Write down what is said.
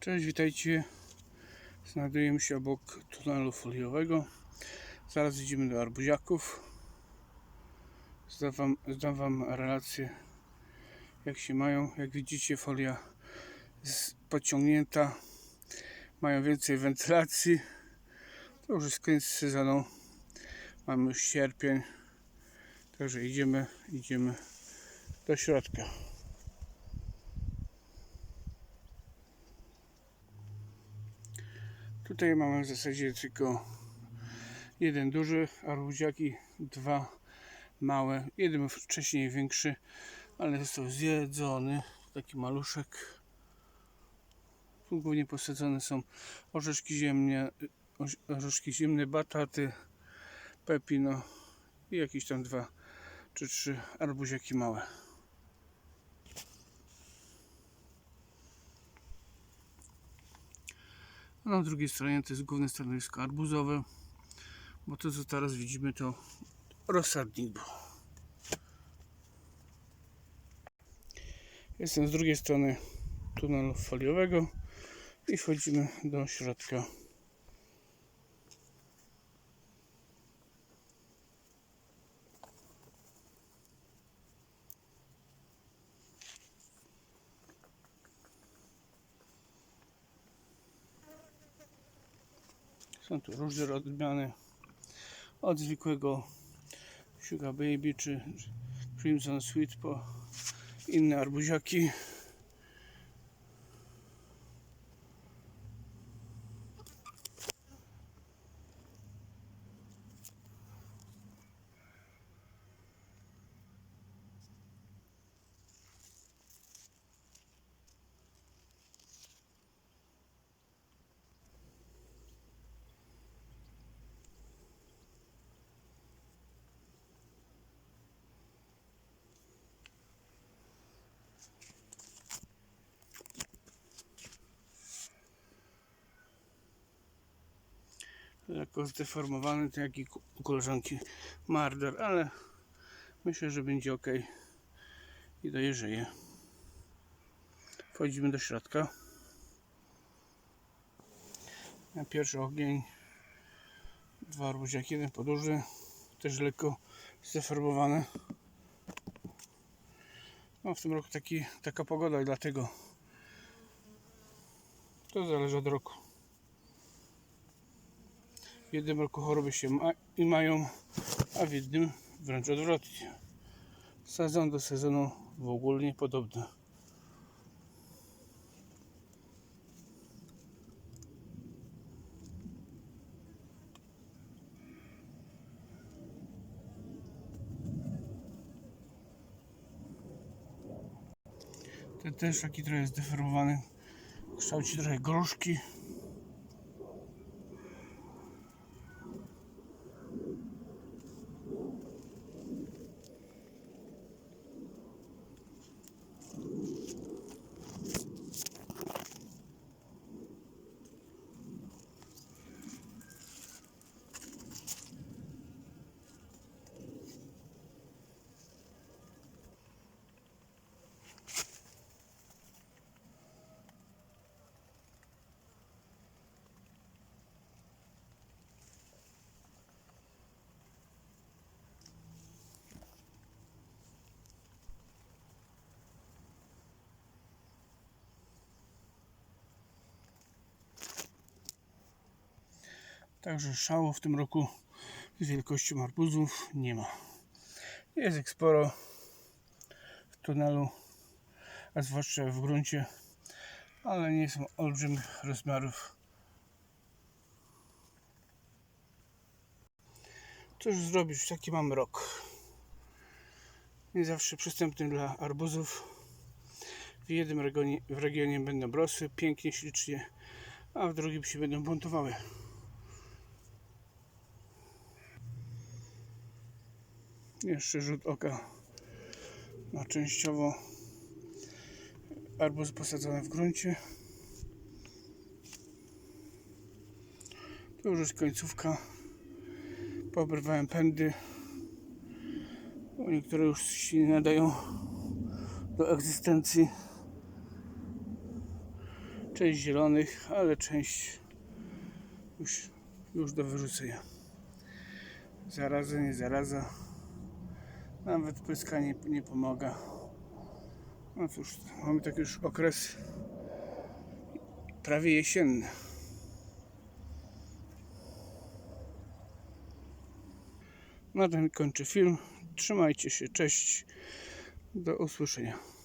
Cześć, witajcie. Znajdujemy się obok tunelu foliowego. Zaraz idziemy do arbuziaków. Zdam wam, zdam wam relację, jak się mają. Jak widzicie, folia jest podciągnięta. Mają więcej wentylacji. To już jest koniec sezonu. Mamy już sierpień. Także idziemy, idziemy do środka. Tutaj mamy w zasadzie tylko jeden duży arbuziak i dwa małe. Jeden wcześniej większy, ale został zjedzony. Taki maluszek. Tu głównie posadzone są orzeszki ziemne, orz- orzeszki ziemne, bataty, pepino i jakieś tam dwa czy trzy arbuziaki małe. A na drugiej stronie to jest główne stanowisko arbuzowe, bo to co teraz widzimy to rozsadnik był. Jestem z drugiej strony tunelu foliowego i wchodzimy do środka. Są tu różne odmiany. Od zwykłego Sugar Baby czy Crimson Sweet po inne arbuziaki. Lekko zdeformowany, tak jak i koleżanki Marder, ale myślę, że będzie ok i dojeżdżaje. Wchodzimy do środka. Na pierwszy ogień dwa arbuziaki, jeden poduży, też lekko zdeformowany. No w tym roku taki, taka pogoda i dlatego to zależy od roku. W jednym roku choroby się ma i mają, a w jednym wręcz odwrotnie. Sezon do sezonu w ogóle niepodobny. Ten też taki trochę zdeformowany. Kształci trochę gruszki. Także szału w tym roku z wielkością arbuzów nie ma. Jest ich sporo w tunelu, a zwłaszcza w gruncie, ale nie są olbrzymich rozmiarów. Cóż zrobić, taki mam rok. Nie zawsze przystępny dla arbuzów. W jednym regionie, w regionie będą rosły pięknie, ślicznie, a w drugim się będą buntowały. Jeszcze rzut oka na częściowo arbuz posadzony w gruncie. To już jest końcówka. Poobrywałem pędy. Niektóre już się nie nadają do egzystencji. Część zielonych, ale część już, już do wyrzucenia. Zaraza, nie zaraza. Nawet pryskanie nie pomaga. No cóż, mamy taki już okres prawie jesienny. Na tym kończę film. Trzymajcie się, cześć. Do usłyszenia.